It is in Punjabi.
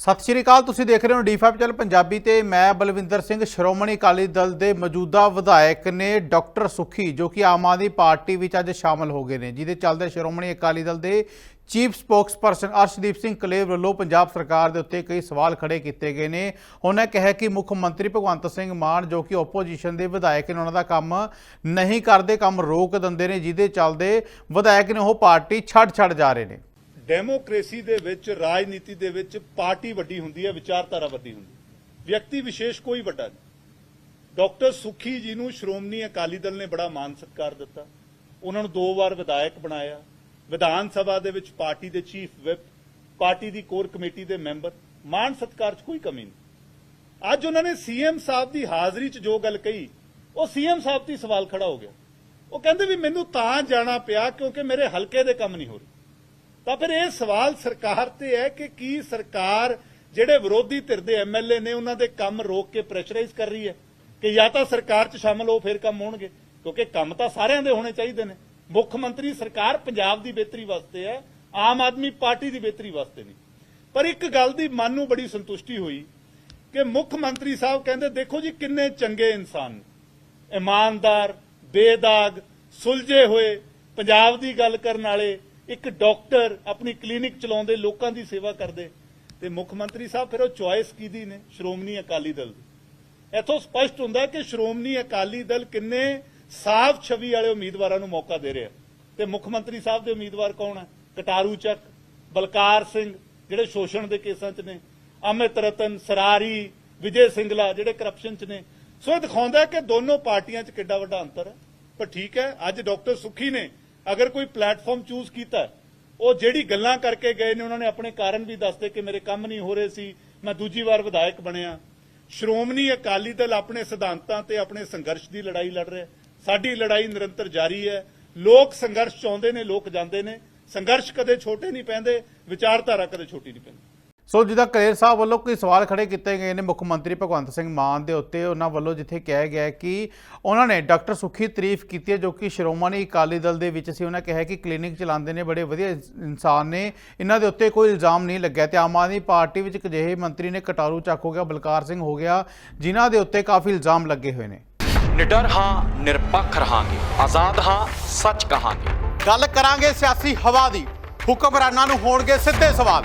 ਸਤਿ ਸ਼੍ਰੀ ਅਕਾਲ, ਤੁਸੀਂ ਦੇਖ ਰਹੇ ਹੋ ਡੀ5 ਚੈਨਲ ਪੰਜਾਬੀ ਤੇ ਮੈਂ ਬਲਵਿੰਦਰ ਸਿੰਘ ਸ਼੍ਰੋਮਣੀ ਅਕਾਲੀ ਦਲ ਦੇ ਮੌਜੂਦਾ ਵਿਧਾਇਕ ਨੇ ਡਾਕਟਰ ਸੁਖੀ, ਜੋ ਕਿ ਆਮ ਆਦਮੀ ਪਾਰਟੀ ਵਿੱਚ ਅੱਜ ਸ਼ਾਮਲ ਹੋ ਗਏ ਨੇ, ਜਿਹਦੇ ਚੱਲਦੇ ਸ਼੍ਰੋਮਣੀ ਅਕਾਲੀ ਦਲ ਦੇ ਚੀਫ ਸਪੋਕਸਪਰਸਨ ਅਰਸ਼ਦੀਪ ਸਿੰਘ ਕਲੇਰ ਵੱਲੋਂ ਪੰਜਾਬ ਸਰਕਾਰ ਦੇ ਉੱਤੇ ਕਈ ਸਵਾਲ ਖੜੇ ਕੀਤੇ ਗਏ ਨੇ। ਉਹਨਾਂ ਕਿਹਾ ਕਿ ਮੁੱਖ ਮੰਤਰੀ ਭਗਵੰਤ ਸਿੰਘ ਮਾਨ, ਜੋ ਕਿ ਓਪੋਜੀਸ਼ਨ ਦੇ ਵਿਧਾਇਕ ਨੇ, ਉਹਨਾਂ ਦਾ ਕੰਮ ਨਹੀਂ ਕਰਦੇ, ਕੰਮ ਰੋਕ ਦਿੰਦੇ ਨੇ, ਜਿਹਦੇ ਚੱਲਦੇ ਵਿਧਾਇਕ ਨੇ ਉਹ ਪਾਰਟੀ ਛੱਡ ਛੱਡ ਜਾ ਰਹੇ ਨੇ। ਡੈਮੋਕ੍ਰੇਸੀ ਦੇ ਵਿੱਚ, ਰਾਜਨੀਤੀ ਦੇ ਵਿੱਚ ਪਾਰਟੀ ਵੱਡੀ ਹੁੰਦੀ ਹੈ, ਵਿਚਾਰਧਾਰਾ ਵੱਡੀ ਹੁੰਦੀ ਹੈ। ਵਿਅਕਤੀ ਵਿਸ਼ੇਸ਼ ਕੋਈ ਵੱਡਾ ਨਹੀਂ। ਡਾਕਟਰ ਸੁਖੀ ਜੀ ਨੂੰ ਸ਼੍ਰੋਮਣੀ ਅਕਾਲੀ ਦਲ ਨੇ ਬੜਾ ਮਾਨ ਸਤਿਕਾਰ ਦਿੱਤਾ। ਉਹਨਾਂ ਨੂੰ ਦੋ ਵਾਰ ਵਿਧਾਇਕ ਬਣਾਇਆ। ਵਿਧਾਨ ਸਭਾ ਦੇ ਵਿੱਚ ਪਾਰਟੀ ਦੇ ਚੀਫ ਵਿਪ, ਪਾਰਟੀ ਦੀ ਕੋਰ ਕਮੇਟੀ ਦੇ ਮੈਂਬਰ। ਮਾਨ ਸਤਿਕਾਰ 'ਚ ਕੋਈ ਕਮੀ ਨਹੀਂ। ਅੱਜ ਉਹਨਾਂ ਨੇ ਸੀਐਮ ਸਾਹਿਬ ਦੀ ਹਾਜ਼ਰੀ 'ਚ ਜੋ ਗੱਲ ਕਹੀ, ਉਹ ਸੀਐਮ ਸਾਹਿਬ ਤੇ ਸਵਾਲ ਖੜਾ ਹੋ ਗਿਆ। ਉਹ ਕਹਿੰਦੇ ਵੀ ਮੈਨੂੰ ਤਾਂ ਜਾਣਾ ਪਿਆ ਕਿਉਂਕਿ ਮੇਰੇ ਹਲਕੇ ਦੇ ਕੰਮ ਨਹੀਂ ਹੋ ਰਹੇ। ਤਾਂ ਫਿਰ ਇਹ ਸਵਾਲ ਸਰਕਾਰ ਤੇ ਹੈ ਕਿ ਕੀ ਸਰਕਾਰ ਜਿਹੜੇ ਵਿਰੋਧੀ ਧਿਰ ਦੇ ਐਮਐਲਏ ਨੇ ਉਹਨਾਂ ਦੇ ਕੰਮ ਰੋਕ ਕੇ ਪ੍ਰੈਸ਼ਰਾਈਜ਼ ਕਰ ਰਹੀ ਹੈ? ਕਿ ਜਾਂ ਤਾਂ ਸਰਕਾਰ 'ਚ ਸ਼ਾਮਲ ਹੋ ਫਿਰ ਕੰਮ ਹੋਣਗੇ? ਕਿਉਂਕਿ ਕੰਮ ਤਾਂ ਸਾਰਿਆਂ ਦੇ ਹੋਣੇ ਚਾਹੀਦੇ ਨੇ। ਮੁੱਖ ਮੰਤਰੀ ਸਰਕਾਰ ਪੰਜਾਬ ਦੀ ਬਿਹਤਰੀ ਵਾਸਤੇ ਹੈ, ਆਮ ਆਦਮੀ ਪਾਰਟੀ ਦੀ ਬਿਹਤਰੀ ਵਾਸਤੇ ਨਹੀਂ। ਪਰ ਇੱਕ ਗੱਲ ਦੀ ਮਨ ਨੂੰ ਬੜੀ ਸੰਤੁਸ਼ਟੀ ਹੋਈ ਕਿ ਮੁੱਖ ਮੰਤਰੀ ਸਾਹਿਬ ਕਹਿੰਦੇ, ਦੇਖੋ ਜੀ ਕਿੰਨੇ ਚੰਗੇ ਇਨਸਾਨ ਨੇ। ਇਮਾਨਦਾਰ, ਬੇਦਾਗ, ਸੁਲਝੇ ਹੋਏ, ਪੰਜਾਬ ਦੀ ਗੱਲ ਕਰਨ ਵਾਲੇ ਇੱਕ ਡਾਕਟਰ ਆਪਣੀ ਕਲੀਨਿਕ ਚਲਾਉਂਦੇ ਲੋਕਾਂ ਦੀ ਸੇਵਾ ਕਰਦੇ ਤੇ ਮੁੱਖ ਮੰਤਰੀ ਸਾਹਿਬ ਫਿਰ ਉਹ ਚੁਆਇਸ ਕੀਦੀ ਨੇ, ਸ਼੍ਰੋਮਣੀ ਅਕਾਲੀ ਦਲ ਦੀ। ਇੱਥੋਂ ਸਪਸ਼ਟ ਹੁੰਦਾ ਕਿ ਸ਼੍ਰੋਮਣੀ ਅਕਾਲੀ ਦਲ ਕਿੰਨੇ ਸਾਫ਼ ਛਵੀ ਵਾਲੇ ਉਮੀਦਵਾਰਾਂ ਨੂੰ ਮੌਕਾ ਦੇ ਰਿਹਾ। ਤੇ ਮੁੱਖ ਮੰਤਰੀ ਸਾਹਿਬ ਦੇ ਉਮੀਦਵਾਰ ਕੌਣ ਹੈ ਕਟਾਰੂ ਚੱਕ, ਬਲਕਾਰ ਸਿੰਘ, ਜਿਹੜੇ ਸ਼ੋਸ਼ਣ ਦੇ ਕੇਸਾਂ 'ਚ ਨੇ, ਅਮਿਤ ਰਤਨ, ਸਰਾਰੀ, ਵਿਜੇ ਸਿੰਗਲਾ, ਜਿਹੜੇ ਕਰਪਸ਼ਨ 'ਚ ਨੇ। ਸੋ ਇਹ ਦਿਖਾਉਂਦਾ ਕਿ ਦੋਨੋਂ ਪਾਰਟੀਆਂ 'ਚ ਕਿੱਡਾ ਵੱਡਾ ਅੰਤਰ ਹੈ। ਪਰ ਠੀਕ ਹੈ, ਅੱਜ ਡਾਕਟਰ ਸੁਖੀ ਨੇ ਅਗਰ ਕੋਈ ਪਲੇਟਫਾਰਮ ਚੂਜ਼ ਕੀਤਾ ਉਹ ਜਿਹੜੀ ਗੱਲਾਂ ਕਰਕੇ ਗਏ ਨੇ, ਉਹਨਾਂ ਨੇ ਆਪਣੇ ਕਾਰਨ ਵੀ ਦੱਸਦੇ ਕਿ ਮੇਰੇ ਕੰਮ ਨਹੀਂ ਹੋ ਰਹੇ ਸੀ, ਮੈਂ ਦੂਜੀ ਵਾਰ ਵਿਧਾਇਕ ਬਣਿਆ। ਸ਼੍ਰੋਮਣੀ ਅਕਾਲੀ ਦਲ ਆਪਣੇ ਸਿਧਾਂਤਾਂ ਤੇ ਆਪਣੇ ਸੰਘਰਸ਼ ਦੀ ਲੜਾਈ ਲੜ ਰਿਹਾ ਸਾਡੀ ਲੜਾਈ ਨਿਰੰਤਰ ਜਾਰੀ ਹੈ। ਲੋਕ ਸੰਘਰਸ਼ ਚਾਹੁੰਦੇ ਨੇ, ਲੋਕ ਜਾਂਦੇ ਨੇ। ਸੰਘਰਸ਼ ਕਦੇ ਛੋਟੇ ਨਹੀਂ ਪੈਂਦੇ, ਵਿਚਾਰਧਾਰਾ ਕਦੇ ਛੋਟੀ ਨਹੀਂ ਪੈਂਦੀ। ਸੋ ਜਿੱਦਾਂ ਕਲੇਰ ਸਾਹਿਬ ਵੱਲੋਂ ਕੋਈ ਸਵਾਲ ਖੜੇ ਕੀਤੇ ਗਏ ਨੇ ਮੁੱਖ ਮੰਤਰੀ ਭਗਵੰਤ ਸਿੰਘ ਮਾਨ ਦੇ ਉੱਤੇ ਉਹਨਾਂ ਵੱਲੋਂ ਜਿੱਥੇ ਕਿਹਾ ਗਿਆ ਕਿ ਉਹਨਾਂ ਨੇ ਡਾਕਟਰ ਸੁਖੀ ਤਾਰੀਫ ਕੀਤੀ ਹੈ ਜੋ ਕਿ ਸ਼੍ਰੋਮਣੀ ਅਕਾਲੀ ਦਲ ਦੇ ਵਿੱਚ ਸੀ। ਉਹਨਾਂ ਕਿਹਾ ਕਿ ਕਲੀਨਿਕ ਚਲਾਉਂਦੇ ਨੇ ਬੜੇ ਵਧੀਆ ਇਨਸ- ਇਨਸਾਨ ਨੇ। ਇਹਨਾਂ ਦੇ ਉੱਤੇ ਕੋਈ ਇਲਜ਼ਾਮ ਨਹੀਂ ਲੱਗਿਆ ਤੇ ਆਮ ਆਦਮੀ ਪਾਰਟੀ ਵਿੱਚ ਇੱਕ ਅਜਿਹੇ ਮੰਤਰੀ ਨੇ ਕਟਾਰੂ ਚੱਕ ਹੋ ਗਿਆ ਬਲਕਾਰ ਸਿੰਘ ਹੋ ਗਿਆ ਜਿਨ੍ਹਾਂ ਦੇ ਉੱਤੇ ਕਾਫੀ ਇਲਜ਼ਾਮ ਲੱਗੇ ਹੋਏ ਨੇ। ਨਿਡਰ ਹਾਂ ਨਿਰਪੱਖ ਰਹਾਂਗੇ। ਆਜ਼ਾਦ ਹਾਂ ਸੱਚ ਕਹਾਂਗੇ। ਗੱਲ ਕਰਾਂਗੇ ਸਿਆਸੀ ਹਵਾ ਦੀ। ਹੁਕਮਰਾਨਾਂ ਨੂੰ ਹੋਣਗੇ ਸਿੱਧੇ ਸਵਾਲ।